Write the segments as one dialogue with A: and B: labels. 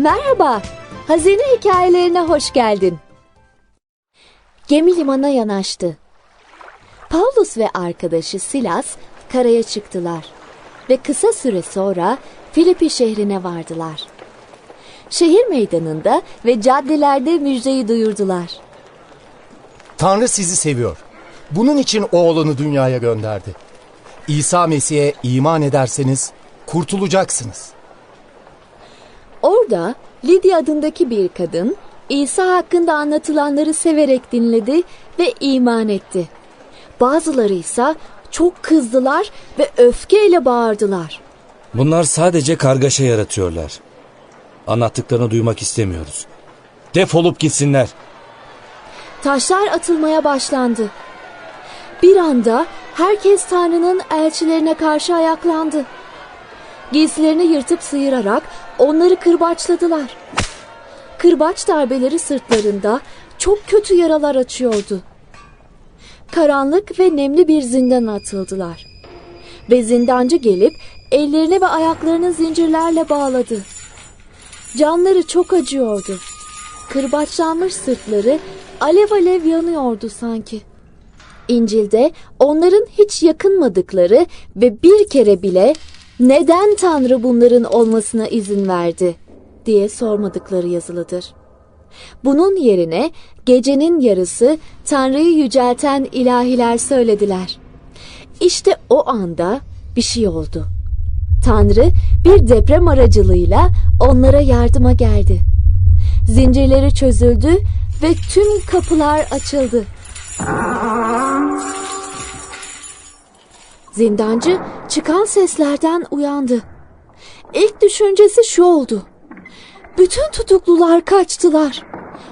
A: Merhaba, hazine hikayelerine hoş geldin. Gemi limana yanaştı. Paulus ve arkadaşı Silas karaya çıktılar ve kısa süre sonra Filipi şehrine vardılar. Şehir meydanında ve caddelerde müjdeyi duyurdular.
B: Tanrı sizi seviyor. Bunun için oğlunu dünyaya gönderdi. İsa Mesih'e iman ederseniz kurtulacaksınız.
A: Orada Lidya adındaki bir kadın İsa hakkında anlatılanları severek dinledi ve iman etti. Bazıları ise çok kızdılar ve öfkeyle bağırdılar.
C: Bunlar sadece kargaşa yaratıyorlar. Anlattıklarını duymak istemiyoruz. Defolup gitsinler.
A: Taşlar atılmaya başlandı. Bir anda herkes Tanrı'nın elçilerine karşı ayaklandı. Giysilerini yırtıp sıyırarak onları kırbaçladılar. Kırbaç darbeleri sırtlarında çok kötü yaralar açıyordu. Karanlık ve nemli bir zindana atıldılar. Ve zindancı gelip ellerini ve ayaklarını zincirlerle bağladı. Canları çok acıyordu. Kırbaçlanmış sırtları alev alev yanıyordu sanki. İncil'de onların hiç yakınmadıkları ve bir kere bile neden Tanrı bunların olmasına izin verdi diye sormadıkları yazılıdır. Bunun yerine gecenin yarısı Tanrı'yı yücelten ilahiler söylediler. İşte o anda bir şey oldu. Tanrı bir deprem aracılığıyla onlara yardıma geldi. Zincirleri çözüldü ve tüm kapılar açıldı. Zindancı çıkan seslerden uyandı. İlk düşüncesi şu oldu. Bütün tutuklular kaçtılar.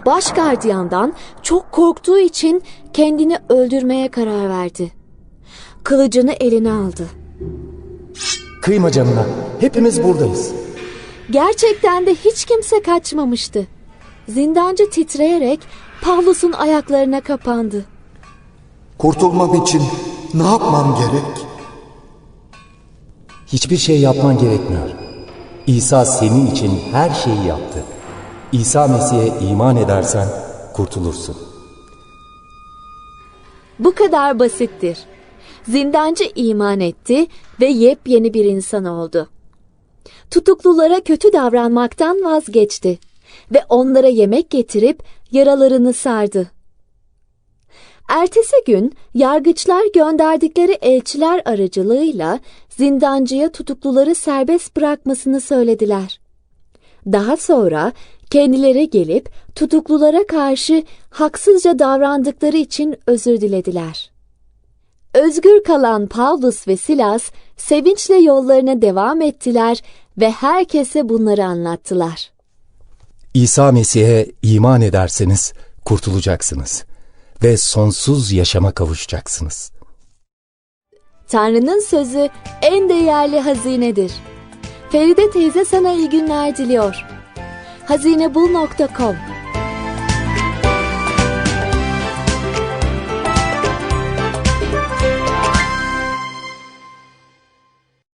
A: Baş gardiyandan çok korktuğu için kendini öldürmeye karar verdi. Kılıcını eline aldı.
B: Kıyma canına. Hepimiz buradayız.
A: Gerçekten de hiç kimse kaçmamıştı. Zindancı titreyerek Pavlus'un ayaklarına kapandı.
D: Kurtulmam için ne yapmam gerek?
B: Hiçbir şey yapman gerekmiyor. İsa senin için her şeyi yaptı. İsa Mesih'e iman edersen kurtulursun.
A: Bu kadar basittir. Zindancı iman etti ve yepyeni bir insan oldu. Tutuklulara kötü davranmaktan vazgeçti ve onlara yemek getirip yaralarını sardı. Ertesi gün yargıçlar gönderdikleri elçiler aracılığıyla zindancıya tutukluları serbest bırakmasını söylediler. Daha sonra kendileri gelip tutuklulara karşı haksızca davrandıkları için özür dilediler. Özgür kalan Pavlus ve Silas sevinçle yollarına devam ettiler ve herkese bunları anlattılar.
B: İsa Mesih'e iman ederseniz kurtulacaksınız ve sonsuz yaşama kavuşacaksınız.
A: Tanrı'nın sözü en değerli hazinedir. Feride teyze sana iyi günler diliyor. hazinebul.com